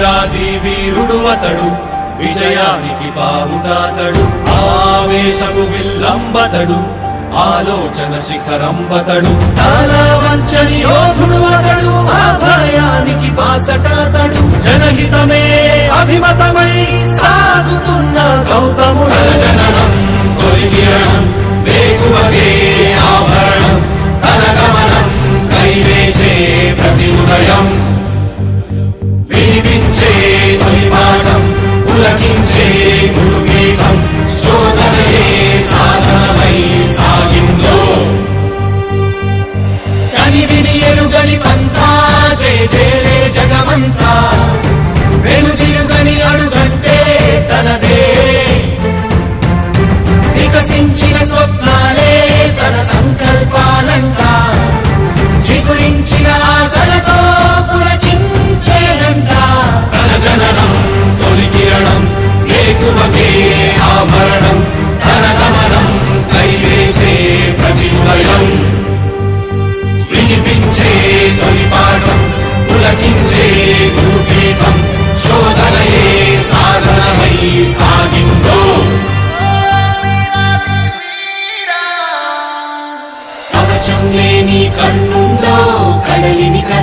వీరాది వీరుడు అతడు విజయానికి బావుటాతడు ఆవేశపు విల్లంబతడు ఆలోచన శిఖరంబతడు. తల వంచని యోధుడు అతడు ఆ భయానికి బాసటాతడు. జనహితమే అభిమతమై సాగుతున్న గౌతముడు. జననం తొలికిరణం కిరణం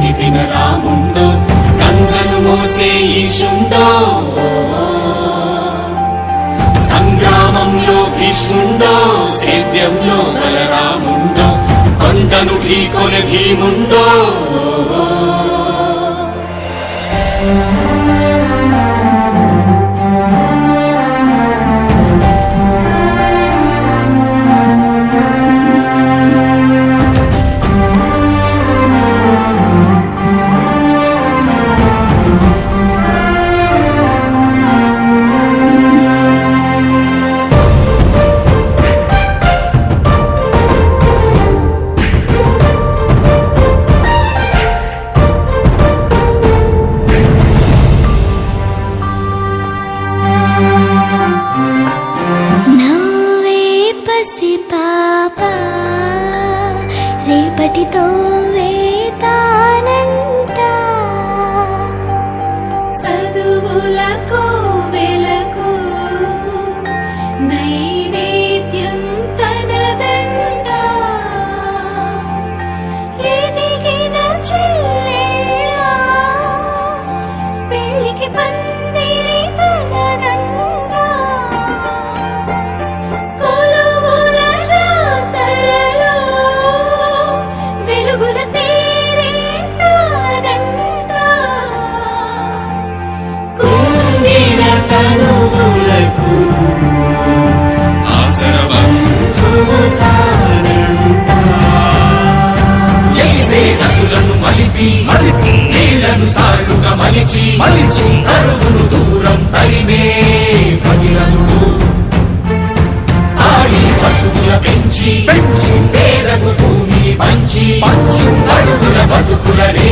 నిపిన రాముండో గంగను మోసే ఈశుండో. సంగ్రామంలో భీష్ముండో సేద్యంలో బలరాముండో కొండను ఢీకొన భీముండో. నవ్వే పసి పాప రేపటితో కరువును దూరం తరిమే భగీరథుడు ఆడి పశువుల పెంచి పెంచి. పేదకు భూమిని పంచి పంచి. అడుగుల బతుకులనే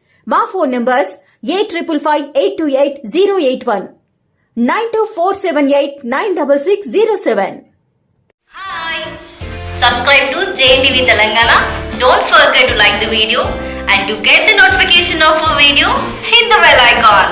మా phone numbers eight triple five eight two eight zero eight one nine two four seven eight nine double six zero seven Hi! Subscribe to JNTV Telangana. Don't forget to like the video and to get the notification of a video, hit the bell icon.